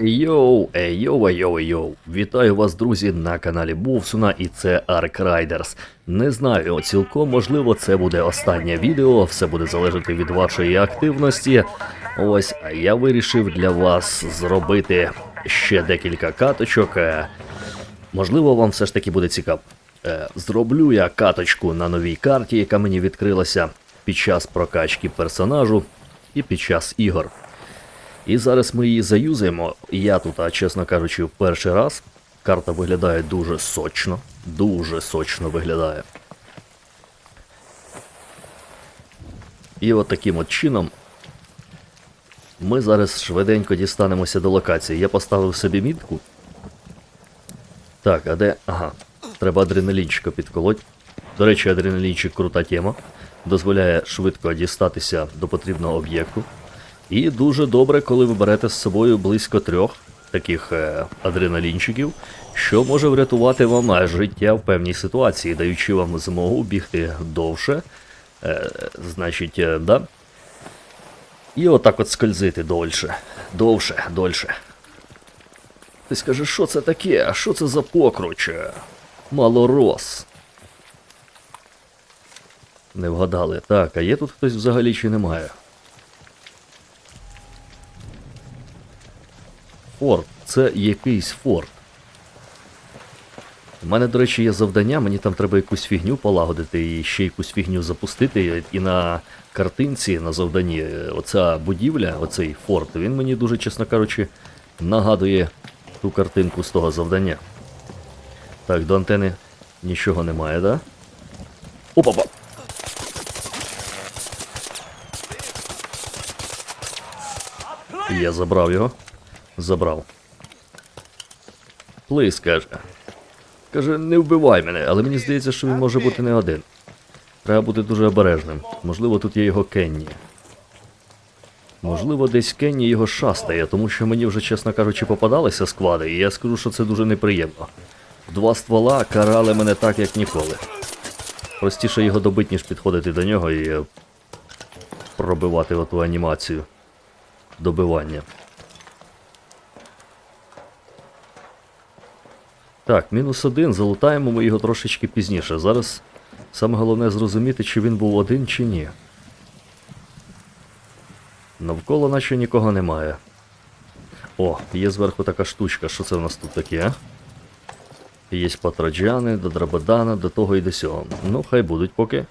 Йоу, йоу, йоу, йоу. Вітаю вас, друзі, на каналі Бувсуна, і це Ark Riders. Не знаю, цілком можливо, це буде останнє відео, все буде залежати від вашої активності. Ось, а я вирішив для вас зробити ще декілька каточок. Е, Можливо, вам все ж таки буде цікаво. Е, Зроблю я каточку на новій карті, яка мені відкрилася під час прокачки персонажу і під час ігор. І зараз ми її заюзаємо. Я тут, чесно кажучи, в перший раз. Карта виглядає дуже сочно. Дуже сочно виглядає. І от таким от чином ми зараз швиденько дістанемося до локації. Я поставив собі мітку. Так, а де. Ага. Треба адреналінчика підколоть. До речі, адреналінчик крута тема. Дозволяє швидко дістатися до потрібного об'єкту. І дуже добре, коли ви берете з собою близько трьох таких е, адреналінчиків, що може врятувати вам е, життя в певній ситуації, даючи вам змогу бігти довше. Е, значить, е, да. І отак от скользити дольше. Довше, дольше. Ти скажеш, що це таке? А що це за покруч? Е, Малорос. Не вгадали. Так, а є тут хтось взагалі чи немає? Форт. Це якийсь форт. У мене, до речі, є завдання, мені там треба якусь фігню полагодити і ще якусь фігню запустити. І на картинці на завданні е, оця будівля, оцей форт, він мені дуже, чесно кажучи, нагадує ту картинку з того завдання. Так, до антени нічого немає, да? Опа-па! Я забрав його. Забрав. Плис каже. Каже, не вбивай мене, але мені здається, що він може бути не один. Треба бути дуже обережним. Можливо, тут є його Кенні. Можливо, десь Кенні його шастає, тому що мені вже, чесно кажучи, попадалися склади, і я скажу, що це дуже неприємно. Два ствола карали мене так, як ніколи. Простіше його добити, ніж підходити до нього і е, пробивати оту анімацію добивання. Так, мінус один, залутаємо ми його трошечки пізніше. Зараз саме головне зрозуміти, чи він був один, чи ні. Навколо наче нікого немає. О, є зверху така штучка. Що це в нас тут таке? Є патроджани, до драбадана, до того і до сього. Ну, хай будуть поки.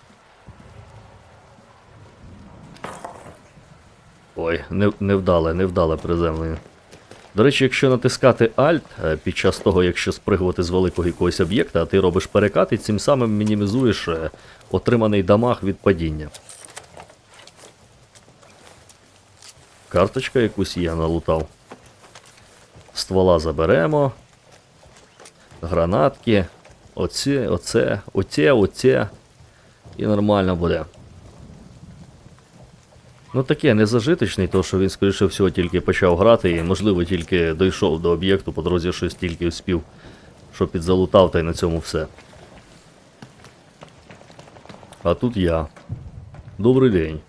Ой, не, невдале, невдале приземлення. До речі, якщо натискати Alt е, під час того, якщо спригувати з великого якогось об'єкта, ти робиш перекат і цим самим мінімізуєш е, отриманий дамаг від падіння. Карточка якусь я налутав. Ствола заберемо. Гранатки. Оце, оце, оце, оце. І нормально буде. Ну таке незажиточний, то що він, скоріше всього, тільки почав грати і, можливо, тільки дійшов до об'єкту, по дорозі щось тільки вспів, що підзалутав, та й на цьому все. А тут я. Добрий день.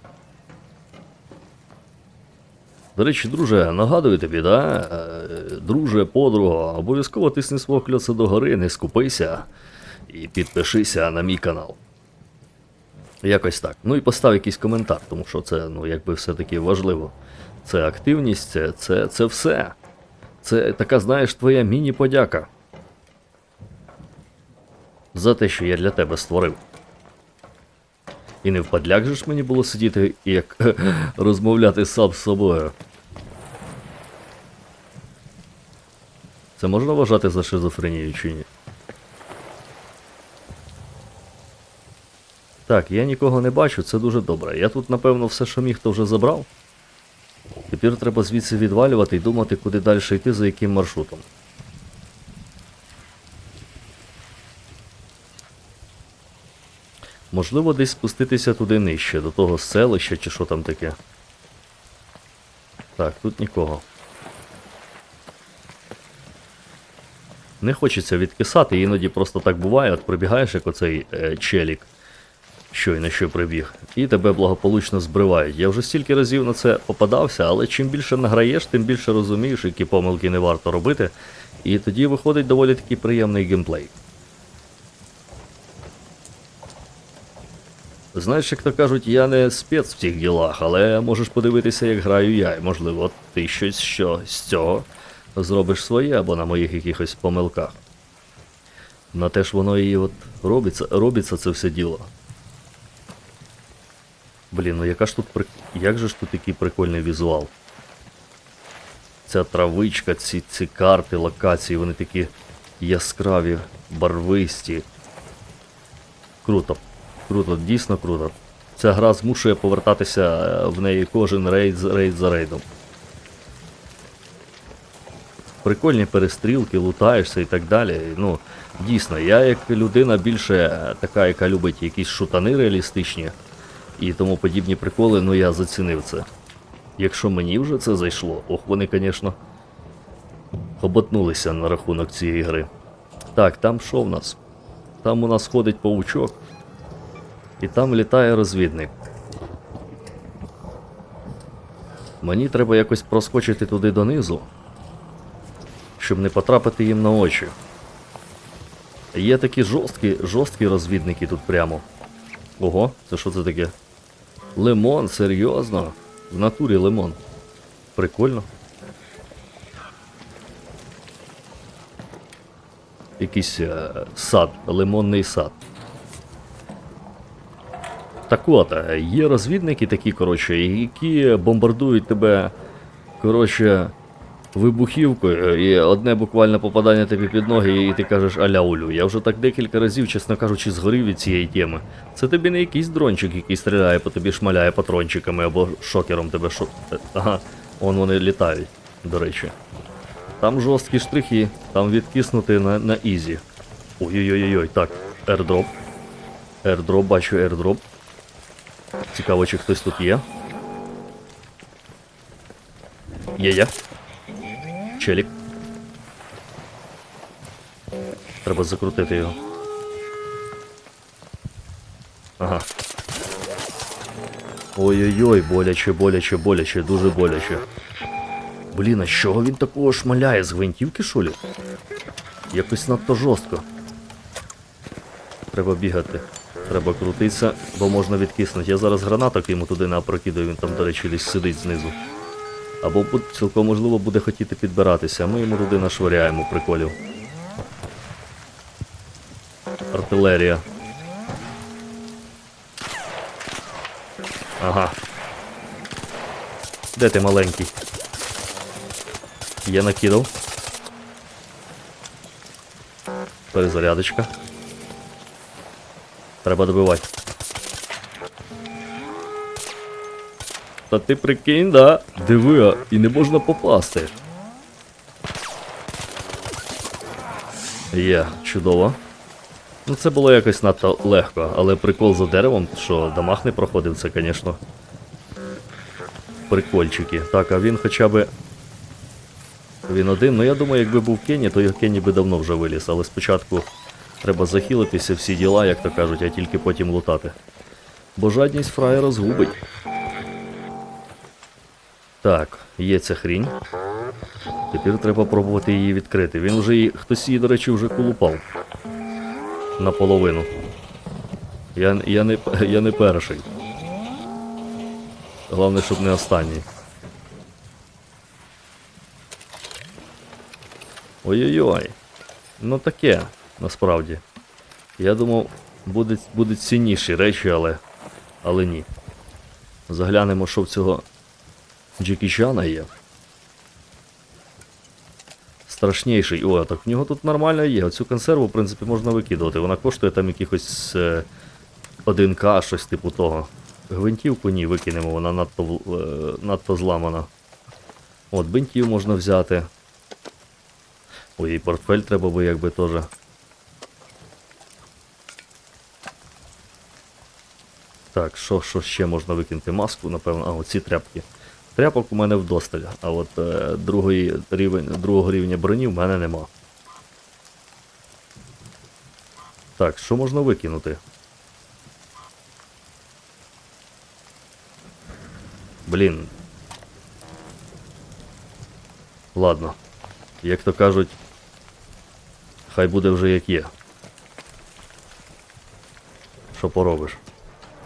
До речі, друже, нагадую тобі, да? Е, Друже, подруга, обов'язково тисни свого кльоца догори, не скупися і підпишися на мій канал. Якось так. Ну і постав якийсь коментар, тому що це, ну, якби все-таки важливо. Це активність, це, це, це все. Це така, знаєш, твоя міні-подяка. За те, що я для тебе створив. І не впадляк же ж мені було сидіти і як розмовляти сам з собою. Це можна вважати за шизофренію чи ні? Так, я нікого не бачу, це дуже добре. Я тут, напевно, все, що міг, то вже забрав. Тепер треба звідси відвалювати і думати, куди далі йти, за яким маршрутом. Можливо, десь спуститися туди нижче, до того селища чи що там таке. Так, тут нікого. Не хочеться відкисати, іноді просто так буває, от прибігаєш як оцей е, челік. Щойно що прибіг, і тебе благополучно збривають. Я вже стільки разів на це попадався, але чим більше награєш, тим більше розумієш, які помилки не варто робити. І тоді виходить доволі такий приємний геймплей. Знаєш, як то кажуть, я не спец в цих ділах, але можеш подивитися, як граю я, і можливо, ти щось що з цього зробиш своє або на моїх якихось помилках. На те ж воно і от робиться, робиться це все діло. Блін, ну яка ж тут при... як же ж тут такий прикольний візуал? Ця травичка, ці, ці карти, локації, вони такі яскраві, барвисті. Круто. Круто, дійсно круто. Ця гра змушує повертатися е, в неї кожен рейд, рейд за рейдом. Прикольні перестрілки, лутаєшся і так далі. Ну, дійсно, я як людина більше е, така, яка любить якісь шутани реалістичні і тому подібні приколи, ну я зацінив це. Якщо мені вже це зайшло, ох, вони, звісно, хоботнулися на рахунок цієї гри. Так, там що в нас? Там у нас ходить паучок. І там літає розвідник. Мені треба якось проскочити туди донизу, щоб не потрапити їм на очі. Є такі жорсткі, жорсткі розвідники тут прямо. Ого, це що це таке? Лимон, серйозно? В натурі лимон. Прикольно. Якийсь е, сад, лимонний сад. Так от, е, є розвідники такі, коротше, які бомбардують тебе, коротше, вибухівкою, і одне буквально попадання тобі під ноги, і ти кажеш аля улю. Я вже так декілька разів, чесно кажучи, згорів від цієї теми. Це тобі не якийсь дрончик, який стріляє по тобі, шмаляє патрончиками або шокером тебе шо. е, Ага, он вони літають, до речі. Там жорсткі штрихи, там відкиснути на, на ізі. Ой-ой-ой, так, airdrop. Airdrop, бачу airdrop. Цікаво, чи хтось тут є. Є є. Челік. Треба закрутити його. Ага. Ой-ой-ой, боляче, боляче, боляче, дуже боляче. Блін, а з чого він такого шмаляє? З гвинтівки, що лі? Якось надто жорстко. Треба бігати. Треба крутитися, бо можна відкиснути. Я зараз гранаток йому туди напрокидаю, він там, до речі, десь сидить знизу. Або цілком можливо буде хотіти підбиратися, а ми йому туди нашвиряємо приколів. Артилерія. Ага. Де ти маленький? Я накидав. Перезарядочка. Треба добивати. Та ти прикинь, да? Диви, а, і не можна попасти. Є, чудово. Ну це було якось надто легко, але прикол за деревом, що дамаг не проходив, це, звісно. Прикольчики. Так, а він хоча б. Він один. Ну я думаю, якби був Кенні, то Кенні би давно вже виліз, але спочатку треба захилитися всі діла, як то кажуть, а тільки потім лутати. Бо жадність фраєра згубить. Так, є ця хрінь. Тепер треба пробувати її відкрити. Він вже її. Хтось її, до речі, вже колупав. Наполовину. Я, я, не, я не перший. Головне, щоб не останній. Ой-ой-ой. Ну таке, насправді. Я думав, будуть, будуть цінніші речі, але. Але ні. Заглянемо, що в цього Джекі Чана є. Страшніший. О, так в нього тут нормально є. Оцю консерву, в принципі, можна викидувати. Вона коштує там якихось е, 1К, щось типу того. Гвинтівку ні, викинемо, вона надто, е, надто зламана. От, бинтів можна взяти. Ой, і портфель треба би якби теж. Так, що, що ще можна викинути? Маску, напевно, а оці тряпки. Тряпок у мене вдосталь, а от е, другий рівень, другого рівня броні в мене нема. Так, що можна викинути? Блін. Ладно. Як то кажуть, хай буде вже як є. Що поробиш?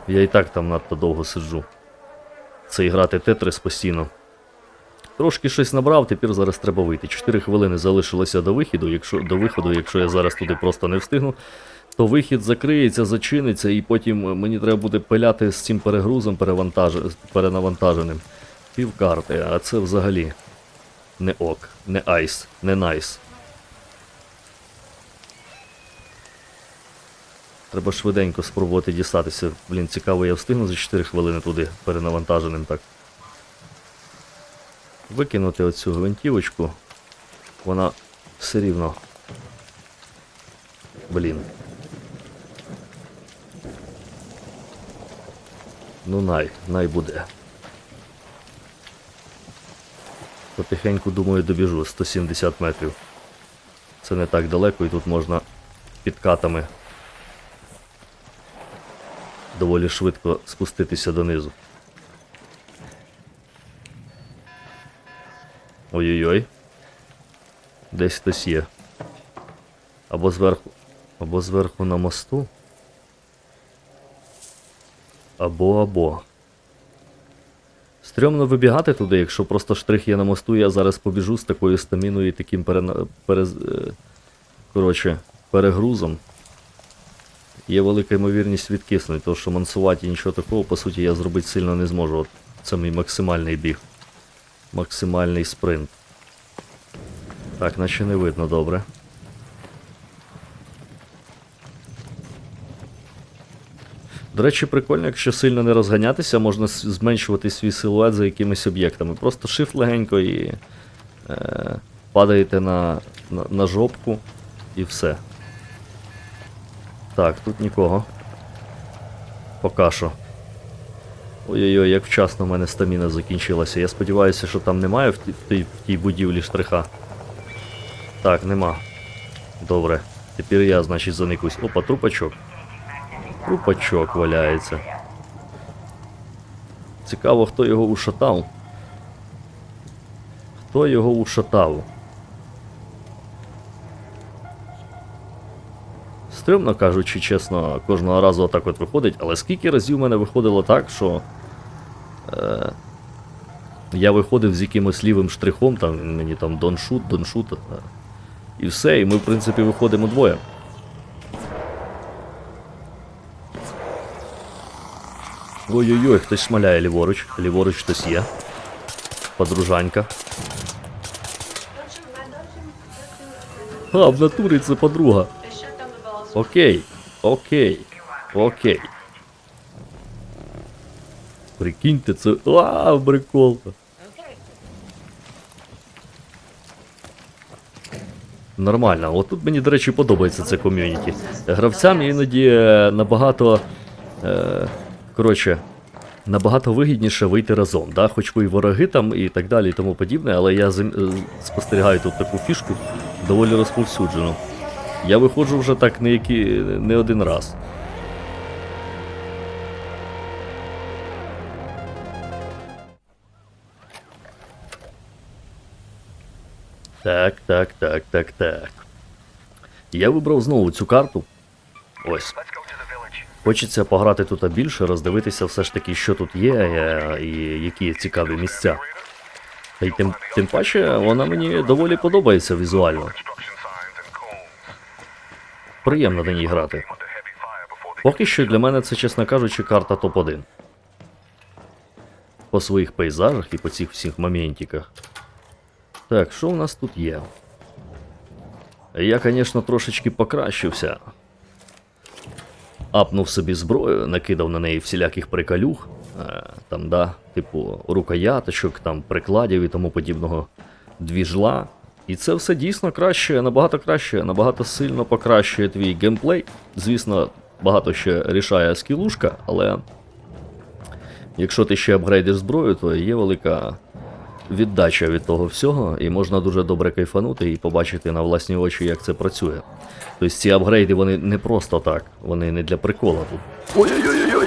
Я і так там надто довго сиджу. Це грати Тетрис постійно. Трошки щось набрав, тепер зараз треба вийти. 4 хвилини залишилося до виходу. Якщо до виходу, якщо я зараз туди просто не встигну, то вихід закриється, зачиниться, і потім мені треба буде пиляти з цим перегрузом перевантаж... перенавантаженим. Півкарти, а це взагалі не ок, не айс, не найс. Треба швиденько спробувати дістатися. Блін, цікаво, я встигну за 4 хвилини туди перенавантаженим так. Викинути оцю гвинтівочку. Вона все рівно. Блін. Ну най, най буде. Потихеньку, думаю, добіжу 170 метрів. Це не так далеко і тут можна підкатами доволі швидко спуститися донизу. Ой-ой-ой. Десь хтось є. Або зверху. Або зверху на мосту. Або або. Стрьомно вибігати туди, якщо просто штрих є на мосту, я зараз побіжу з такою стаміною і таким перена... перез... е, коротше, перегрузом. Є велика ймовірність відкиснути, тому що мансувати нічого такого, по суті, я зробити сильно не зможу. От це мій максимальний біг. Максимальний спринт. Так, наче не видно добре. До речі, прикольно, якщо сильно не розганятися, можна зменшувати свій силует за якимись об'єктами. Просто shift легенько і е, падаєте на, на, на жопку і все. Так, тут нікого. Пока що. Ой-ой-ой, як вчасно в мене стаміна закінчилася. Я сподіваюся, що там немає в, тій, в тій будівлі штриха. Так, нема. Добре. Тепер я, значить, заникусь. Опа, трупачок. Трупачок валяється. Цікаво, хто його ушатав. Хто його ушатав? Стримно кажучи, чесно, кожного разу отак от виходить, але скільки разів в мене виходило так, що. Е, я виходив з якимось лівим штрихом, там мені там доншут, доншут. Е, і все, і ми, в принципі, виходимо двоє. Ой-ой-ой, хтось шмаляє ліворуч. Ліворуч хтось є. Подружанька. А, в натурі це подруга. Окей, окей, окей. Прикиньте, це. А, прикол. Нормально. От тут мені, до речі, подобається це ком'юніті. Гравцям іноді е, набагато. Е, коротше, набагато вигідніше вийти разом. Да? Хоч ви і вороги там і так далі, і тому подібне, але я е, спостерігаю тут таку фішку доволі розповсюджену. Я виходжу вже так не, які, не один раз. Так, так, так, так, так. Я вибрав знову цю карту. Ось. Хочеться пограти тут більше, роздивитися все ж таки, що тут є, е, і які цікаві місця. Та й тим, тим паче вона мені доволі подобається візуально. Приємно на ній грати. Поки що для мене це, чесно кажучи, карта топ-1. По своїх пейзажах і по цих всіх моментиках. Так, що у нас тут є? Я, звісно, трошечки покращився. Апнув собі зброю, накидав на неї всіляких приколюх. Е, там, да, типу, рукояточок, там, прикладів і тому подібного двіжла. І це все дійсно краще, набагато краще, набагато сильно покращує твій геймплей. Звісно, багато ще рішає скілушка, але якщо ти ще апгрейдиш зброю, то є велика віддача від того всього, і можна дуже добре кайфанути і побачити на власні очі, як це працює. Тобто ці апгрейди вони не просто так, вони не для прикола тут. Ой-ой-ой-ой!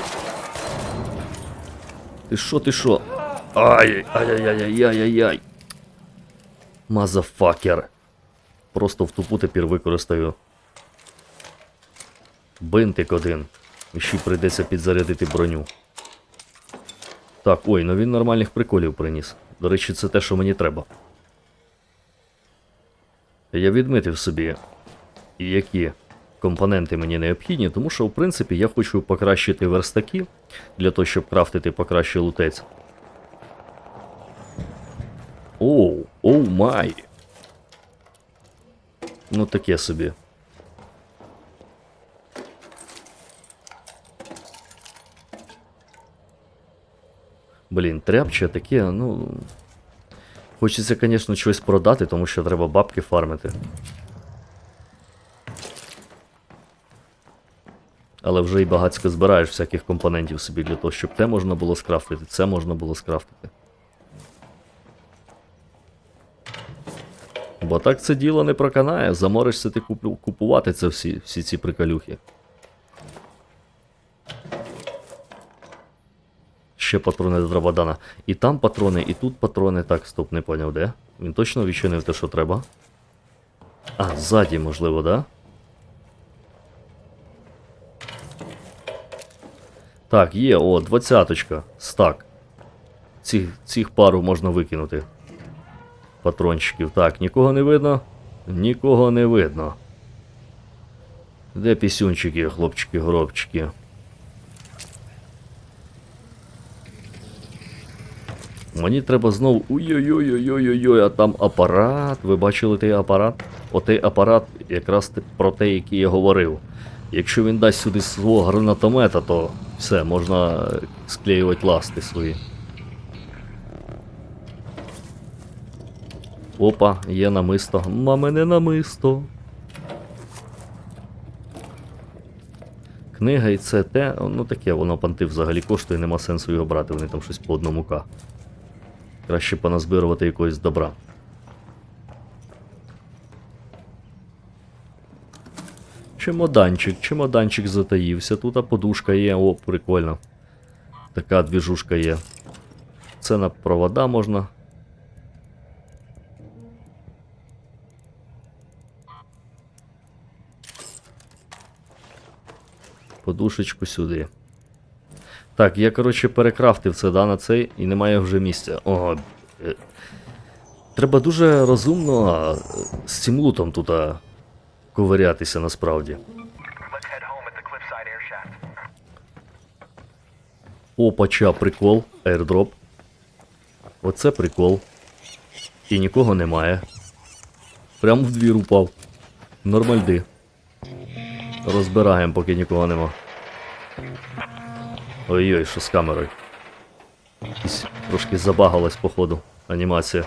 Ти що, ти що? Ай, ай-яй-яй-яй-яй-яй. Мазафакер. Просто в тупу тепер використаю. Бинтик один. І ще прийдеться підзарядити броню. Так, ой, ну він нормальних приколів приніс. До речі, це те, що мені треба. Я відмітив собі, які компоненти мені необхідні, тому що, в принципі, я хочу покращити верстаки для того, щоб крафтити покраще лутець. Оу, оу май. Ну таке собі. Блін, тряпче таке, ну. Хочеться, звісно, щось продати, тому що треба бабки фармити. Але вже і багацько збираєш всяких компонентів собі для того, щоб те можна було скрафтити, це можна було скрафтити. Бо так це діло не проканає, заморишся ти купувати це всі, всі ці приколюхи. Ще патрони до Драбадана. І там патрони, і тут патрони. Так, стоп, не поняв, де? Він точно відчинив те, що треба. А, ззаді, можливо, да? Так, є, о, двадцяточка. Стак. Цих, цих пару можна викинути. Патрончиків. Так, нікого не видно. Нікого не видно. Де пісюнчики, хлопчики, горобчики? Мені треба знову. Ой-ой-ой-ой-ой-ой, а там апарат. Ви бачили той апарат? Отей апарат, якраз про те, який я говорив. Якщо він дасть сюди свого гранатомета, то все, можна склеювати ласти свої. Опа, є намисто. Мамине намисто. Книга і це те, ну таке, воно панти взагалі коштує, нема сенсу його брати, вони там щось по одному к. Краще поназбирувати якогось добра. Чемоданчик, чемоданчик затаївся. Тут а подушка є, о, прикольно. Така двіжушка є. Це на провода можна. Подушечку сюди. Так, я, коротше, перекрафтив це да, на цей і немає вже місця. Ого. е, Треба дуже розумно з цим лутом тут ковирятися насправді. Опача, прикол, airdrop. Оце прикол. І нікого немає. Прям в двір упав. Нормальди. Розбираємо, поки нікого нема. Ой-ой, що з камерою. Якісь трошки забагалась, походу, анімація.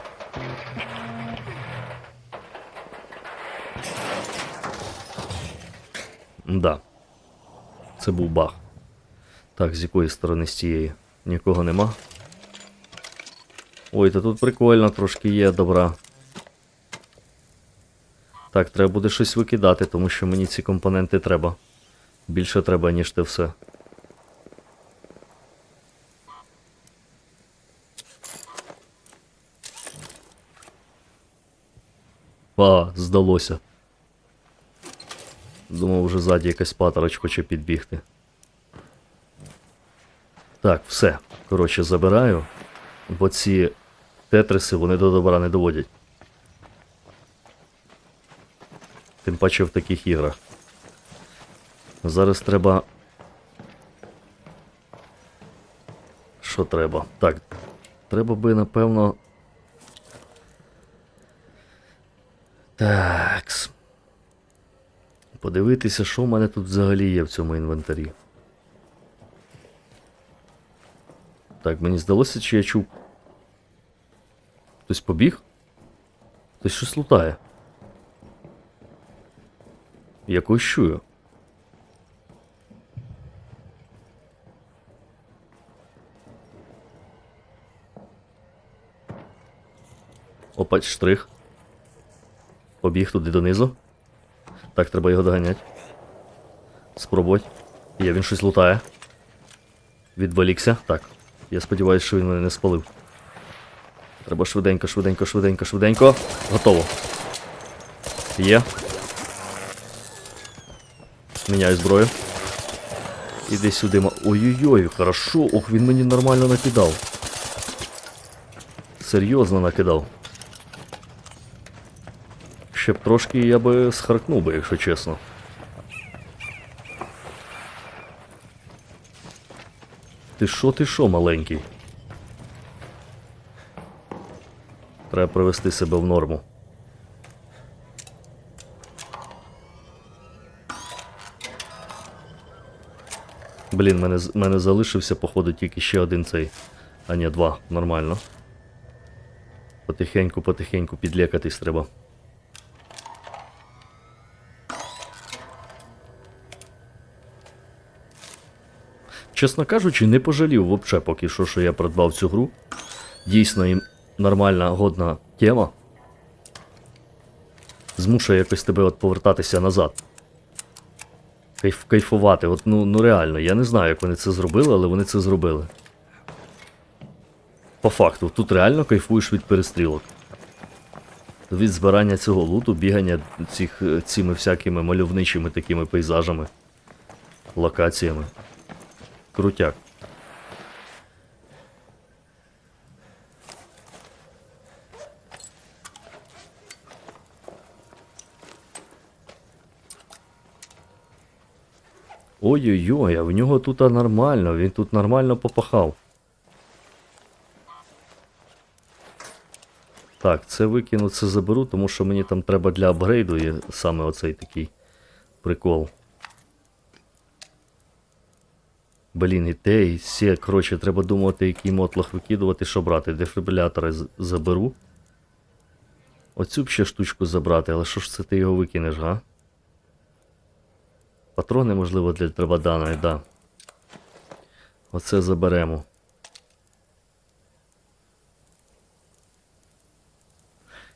Да. Це був баг. Так, з якої сторони з цієї? Нікого нема. Ой, та тут прикольно трошки є добра. Так, треба буде щось викидати, тому що мені ці компоненти треба. Більше треба, ніж те все. А, здалося. Думав, вже ззаді якась патрочка хоче підбігти. Так, все. Коротше, забираю. Бо ці тетриси вони до добра не доводять. Тим паче в таких іграх. Зараз треба. Що треба? Так. Треба би, напевно. Такс. Подивитися, що в мене тут взагалі є в цьому інвентарі. Так, мені здалося, чи я чув. Хтось побіг? Хтось щось лутає. Я когось чую. Опа, штрих. Побіг туди донизу. Так, треба його доганяти. Спробувати. Є, він щось лутає. Відволікся. Так. Я сподіваюся, що він мене не спалив. Треба швиденько, швиденько, швиденько, швиденько. Готово. Є. Міняю зброю. Іди сюди. Ой-ой-ой, хорошо. Ох, він мені нормально накидав. Серйозно накидав. Ще б трошки я би схаркнув би, якщо чесно. Ти що, ти що, маленький? Треба привести себе в норму. Блін, мене, мене залишився, походу, тільки ще один цей. А ні, два. Нормально. Потихеньку, потихеньку підлякатись треба. Чесно кажучи, не пожалів вообще поки що, що я придбав цю гру. Дійсно їм нормальна, годна тема. Змушує якось тебе от повертатися назад. Кайф, кайфувати. От, ну, ну реально, я не знаю, як вони це зробили, але вони це зробили. По факту, тут реально кайфуєш від перестрілок. Від збирання цього луту, бігання цих, е, цими всякими мальовничими такими пейзажами, локаціями. Крутяк. Ой-ой-ой, а в нього тут нормально, він тут нормально попахав. Так, це викину, це заберу, тому що мені там треба для апгрейду є саме оцей такий прикол. Блін, і те, і все. Коротше, треба думати, який мотлох викидувати, що брати. Дефібрилятори заберу. Оцю б ще штучку забрати, але що ж це ти його викинеш, га? Патрони, можливо, для Трабадана, да. Оце заберемо.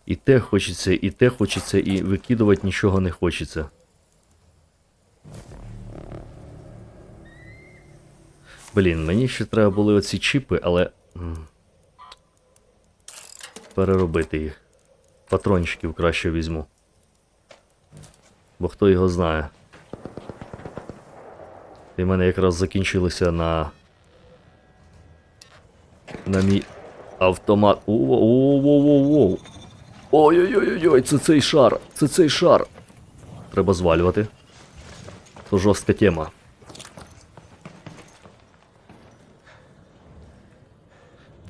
І те хочеться, і те хочеться, і викидувати нічого не хочеться. Блін, мені ще треба були оці чіпи, але. Переробити їх. Патрончиків краще візьму. Бо хто його знає. І в мене якраз закінчилися на. На мій автомат. Оу-оу-оу-оу-оу. Ой-ой-ой-ой, це цей шар, це цей шар. Треба звалювати. То жорстка тема.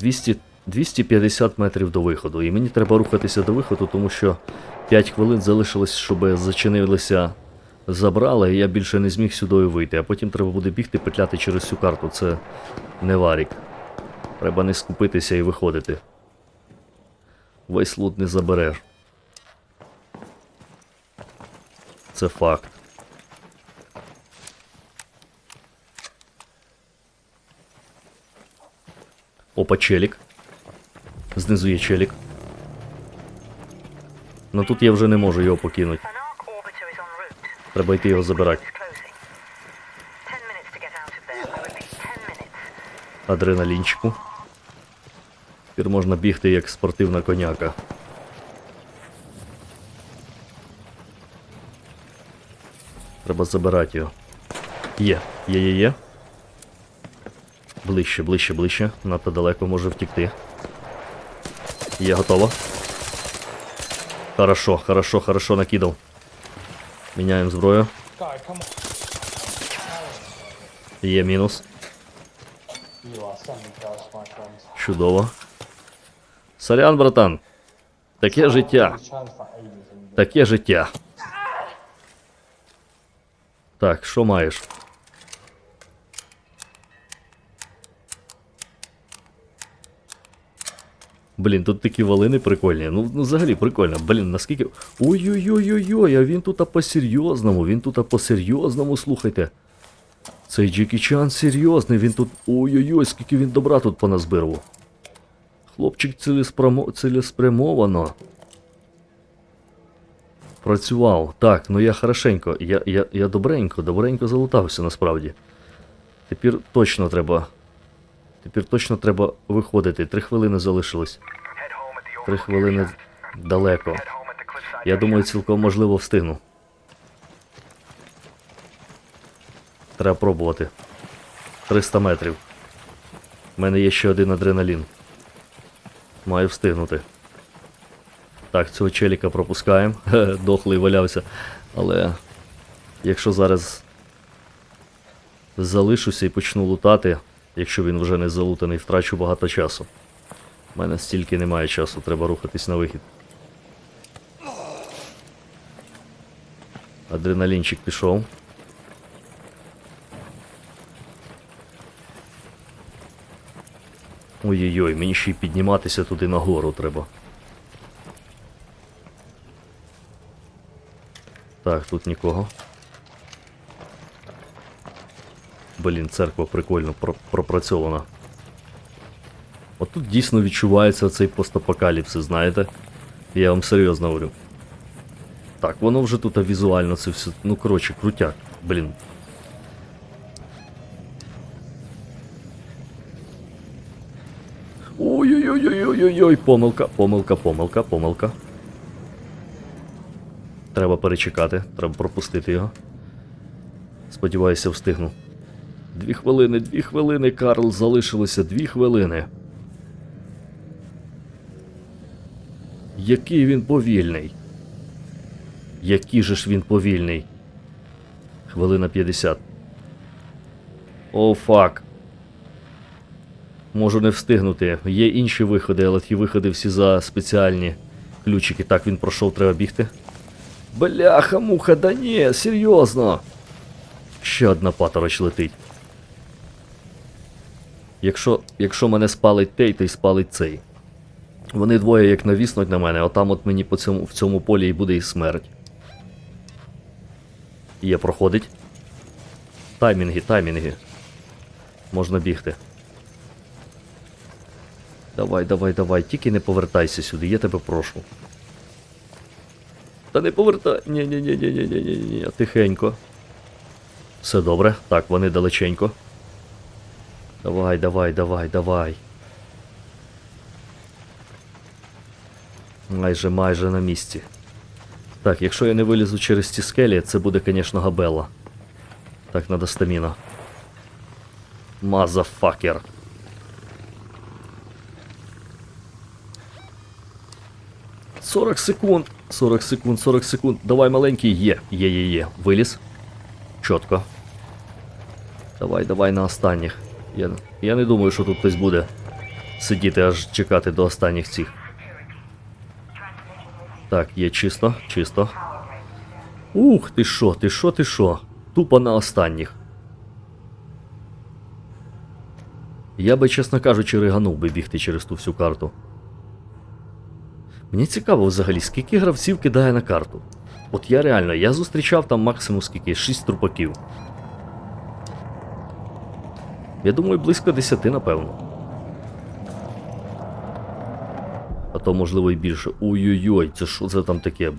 Двісті 250 метрів до виходу. І мені треба рухатися до виходу, тому що 5 хвилин залишилось, щоб зачинилися забрали, і я більше не зміг сюди вийти. А потім треба буде бігти, петляти через всю карту. Це не варік. Треба не скупитися і виходити. Весь лут не забереш. Це факт. Опа, челік. Знизу є челік. Ну тут я вже не можу його покинути. Треба йти його забирати. Адреналінчику. Тепер можна бігти як спортивна коняка. Треба забирати його. Є, є, є, є. Ближче, ближче, ближче. Надто далеко може втікти. Є готово. Хорошо, хорошо, хорошо накидав. Міняємо зброю. Guy, come on. Є мінус. You are something else, my friend. Чудово. Сорян, братан. Таке життя. He's challenged for ages and Таке життя. Так, що маєш? Блін, тут такі валини прикольні. Ну, ну взагалі прикольно. Блін, наскільки. Ой-ой-ой-ой-ой, а він тут по-серйозному, він тут по-серйозному, слухайте. Цей Джекі Чан серйозний, він тут. Ой-ой-ой, скільки він добра тут поназбирав. Хлопчик цілеспрямо... цілеспрямовано. Працював. Так, ну я хорошенько. Я, я, я добренько, добренько залутався насправді. Тепер точно треба. Тепер точно треба виходити. Три хвилини залишилось. Три хвилини далеко. Я думаю, цілком можливо встигну. Треба пробувати. 300 метрів. У мене є ще один адреналін. Маю встигнути. Так, цього челіка пропускаємо. Дохлий валявся. Але якщо зараз залишуся і почну лутати, якщо він вже не залутаний, втрачу багато часу. У мене стільки немає часу, треба рухатись на вихід. Адреналінчик пішов. Ой-ой-ой, мені ще й підніматися туди нагору треба. Так, тут нікого. Блін, церква прикольно пропрацьована. От тут дійсно відчувається цей постапокаліпсис, знаєте? Я вам серйозно говорю. Так, воно вже тут візуально це все. Ну, коротше, крутяк. Блін. Ой-ой-ой-ой-ой-ой, помилка, помилка, помилка, помилка. Треба перечекати, треба пропустити його. Сподіваюся, встигну. Дві хвилини, дві хвилини, Карл, залишилося дві хвилини. Який він повільний. Який же ж він повільний. Хвилина 50. О, фак. Можу не встигнути. Є інші виходи, але ті виходи всі за спеціальні ключики. Так, він пройшов, треба бігти. Бляха, муха, да ні, серйозно. Ще одна патороч летить. Якщо якщо мене спалить той, то й спалить цей. Вони двоє як навіснуть на мене, а там от мені по цьому, в цьому полі і буде і смерть. Є, проходить. Таймінги, таймінги. Можна бігти. Давай, давай, давай, тільки не повертайся сюди, я тебе прошу. Та не повертай. Ні-ні-ні-ні-ні-ні-ні-ні. Тихенько. Все добре. Так, вони далеченько. Давай, давай, давай, давай. Майже, майже на місці. Так, якщо я не вилізу через ці скелі, це буде, звісно, габела. Так, надо стаміна. Мазафакер. Сорок секунд. 40 секунд, 40 секунд. Давай, маленький. Є, є, є, є. Виліз. Чітко. Давай, давай на останніх. Я, я не думаю, що тут хтось буде сидіти аж чекати до останніх цих. Так, є чисто, чисто. Ух, ти що, ти що, ти що? Тупо на останніх. Я би, чесно кажучи, риганув би бігти через ту всю карту. Мені цікаво взагалі, скільки гравців кидає на карту. От я реально, я зустрічав там максимум скільки? 6 трупаків. Я думаю, близько 10, напевно. А то, можливо, і більше. Ой-ой-ой, це що це там таке?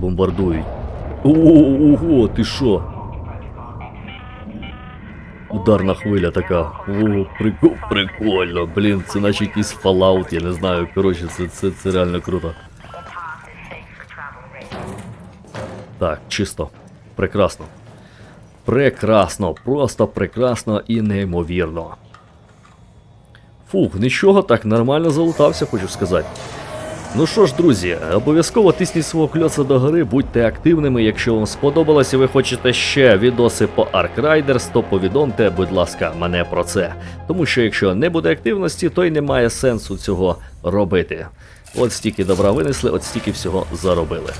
Бомбардують. Ого, ти що? Ударна хвиля така. О, прикол, прикольно. Блін, це наче якийсь Fallout, я не знаю. Коротше, це, це, це реально круто. Так, чисто. Прекрасно. Прекрасно, просто прекрасно і неймовірно. Фух, нічого так нормально залутався, хочу сказати. Ну що ж, друзі, обов'язково тисніть свого кльоца до гори, будьте активними. Якщо вам сподобалось і ви хочете ще відоси по Ark Riders, то повідомте, будь ласка, мене про це. Тому що якщо не буде активності, то й немає сенсу цього робити. От стільки добра винесли, от стільки всього заробили.